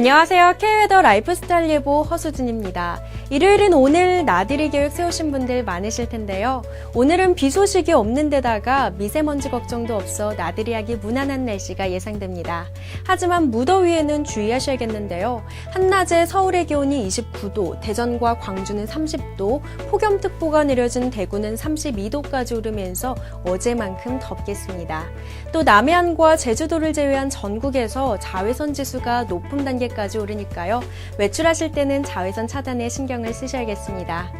안녕하세요. K웨더 라이프스타일 예보 허수진입니다. 일요일인 오늘 나들이 계획 세우신 분들 많으실 텐데요. 오늘은 비 소식이 없는 데다가 미세먼지 걱정도 없어 나들이 하기 무난한 날씨가 예상됩니다. 하지만 무더위에는 주의하셔야겠는데요. 한낮에 서울의 기온이 29도, 대전과 광주는 30도, 폭염특보가 내려진 대구는 32도까지 오르면서 어제만큼 덥겠습니다. 또 남해안과 제주도를 제외한 전국에서 자외선 지수가 높은 단계까지 오르니까요. 외출하실 때는 자외선 차단에 신경 을 쓰셔야겠습니다.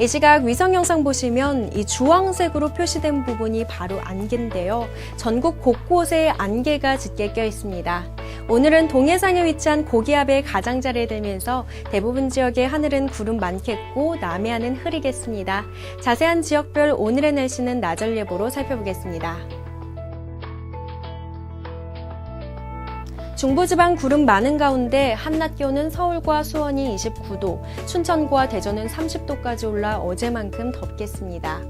이 시각 위성 영상 보시면 이 주황색으로 표시된 부분이 바로 안개인데요. 전국 곳곳에 안개가 짙게 껴 있습니다. 오늘은 동해상에 위치한 고기압의 가장자리에 들면서 대부분 지역의 하늘은 구름 많겠고 남해안은 흐리겠습니다. 자세한 지역별 오늘의 날씨는 나절 예보로 살펴보겠습니다. 중부지방 구름 많은 가운데 한낮 기온은 서울과 수원이 29도, 춘천과 대전은 30도까지 올라 어제만큼 덥겠습니다.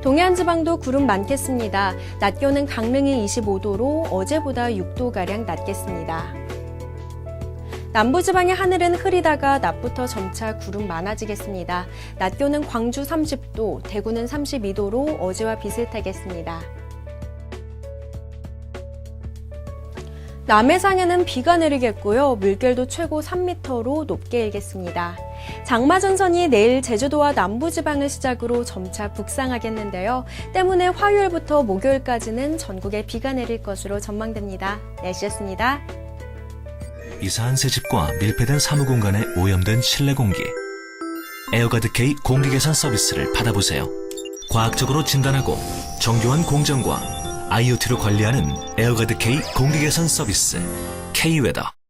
동해안 지방도 구름 많겠습니다. 낮 기온은 강릉이 25도로 어제보다 6도가량 낮겠습니다. 남부지방의 하늘은 흐리다가 낮부터 점차 구름 많아지겠습니다. 낮 기온은 광주 30도, 대구는 32도로 어제와 비슷하겠습니다. 남해상에는 비가 내리겠고요. 물결도 최고 3m로 높게 일겠습니다. 장마전선이 내일 제주도와 남부지방을 시작으로 점차 북상하겠는데요. 때문에 화요일부터 목요일까지는 전국에 비가 내릴 것으로 전망됩니다. 날씨였습니다. 이사한 새 집과 밀폐된 사무공간에 오염된 실내 공기. 에어가드 K 공기계산 서비스를 받아보세요. 과학적으로 진단하고 정교한 공정과 IoT로 관리하는 에어가드 K 공기계산 서비스 K웨더.